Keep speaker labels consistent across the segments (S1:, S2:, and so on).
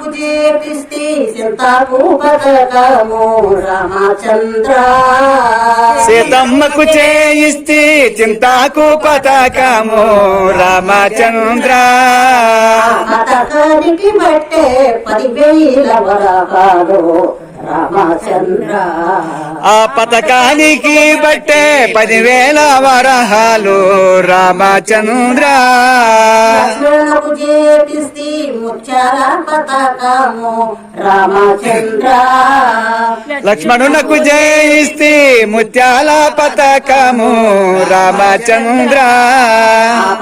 S1: లక్ష్మణకు చేపిస్తే సింతాకు పథకము రామచంద్ర
S2: సీతమ్మకు చేయిస్తే చింతాకు పతాకము రామచంద్ర
S1: పథకానికి బట్టే పదివేల వరహాలు రామచంద్ర
S2: ఆ పథకానికి బట్టే పదివేల వరహాలు రామచంద్ర.
S1: పథకము
S2: లక్ష్మణునకు జయిస్తే ముత్యాల పతకము రామచంద్ర.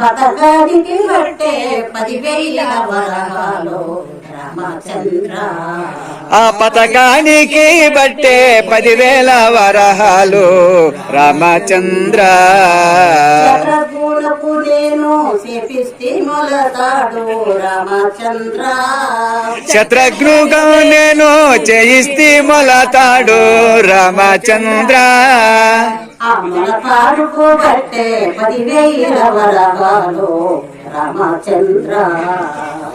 S1: పథకానికి బట్టే పదివేల వరహాలు రామచంద్ర
S2: ఆ పతకానికి బట్టే పదివేల వరహాలు రామచంద్ర.
S1: చక్రగుణకు నేను చేపిస్తే మొలతాడు రామచంద్ర.
S2: శత్రుఘ్నుగా నేను చేయిస్తే మొలతాడు రామచంద్ర.
S1: ఆ మొలతాడుకు బట్టే పదివేల వరహాలు రామచంద్ర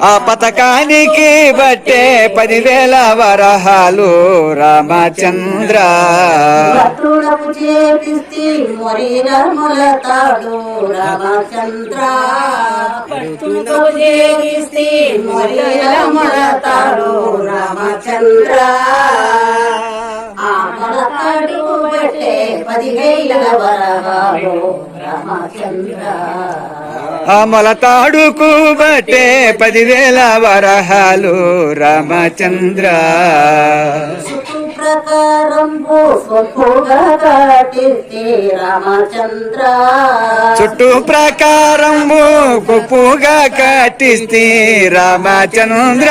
S2: ఆ పతకానికి బట్టే పదివేల వరహాలు రామచంద్ర.
S1: రామచంద్ర. పదివేల వరహాలు రామచంద్ర.
S2: అమలతాడుకు బట్టే పదివేల వరహాలు రామచంద్ర.
S1: చుట్టూ ప్రకారం స్వల్పుగా కాటిస్తే రామచంద్ర.
S2: చుట్టూ ప్రకారము గుప్పుగా కట్టిస్తే రామచంద్ర.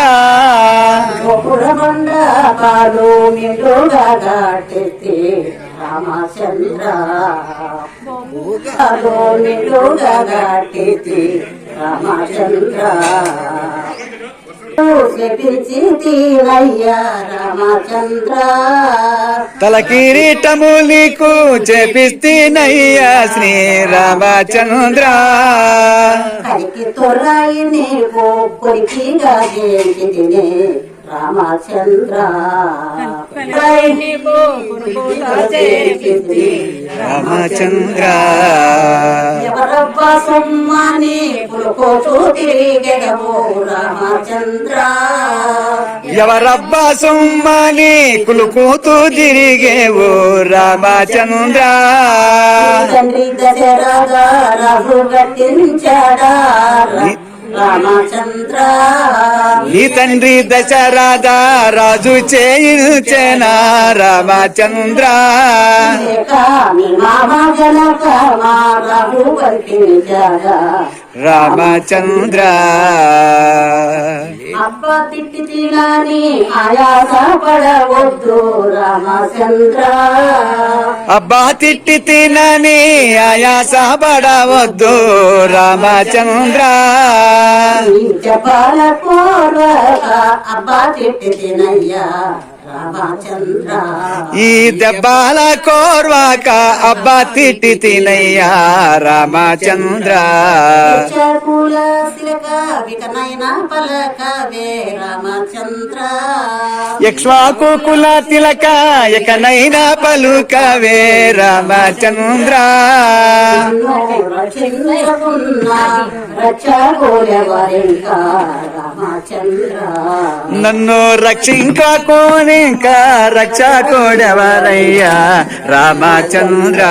S1: గోపుర మండపాలు నిండుగా కాటిస్తే రామచంద్ర. గోపురాలు రామచంద్ర రామచంద్ర.
S2: తల కిరీటము నీకు చేపిస్తేనయ్యా శ్రీ రామచంద్ర
S1: కరికి తొర్రాయి నీకు కొరికిగా రామచంద్ర. తొర్రాయి నీకు కొరికిగా చేయించితిని
S2: రామచంద్ర
S1: ఎవరబ్బా సొమ్మని
S2: ఎవరబ్బా కులుకుతూ తిరిగేవు రామచంద్ర.
S1: తండ్రి దశరథ రఘు గట్టించాడా రామచంద్ర.
S2: నీ తండ్రి దశరథ రాజు చేయించెన రామచంద్ర. రామచంద్ర.
S1: అబ్బ తిట్టి తినాని ఆయాస పడవద్దు రామచంద్ర.
S2: అబ్బా తిట్టి తినని ఆయాస పడవద్దు రామచంద్ర.
S1: చెప్పాల కోరక అబ్బా తిట్టి తినయ్యా
S2: ఈ దెబ్బాల కోర్వాక అబ్బా తిట్టి తినయ్యా రామచంద్ర.
S1: కుల శిలక వికనైన పలకవే రామచంద్ర.
S2: యక్ష్వాకు కుల తిలక ఎకనైనా పలుకవే రామచంద్ర.
S1: నన్ను రక్షించకున్నా రక్షకోలెవరింకా రామచంద్ర
S2: నన్ను రామచంద్ర.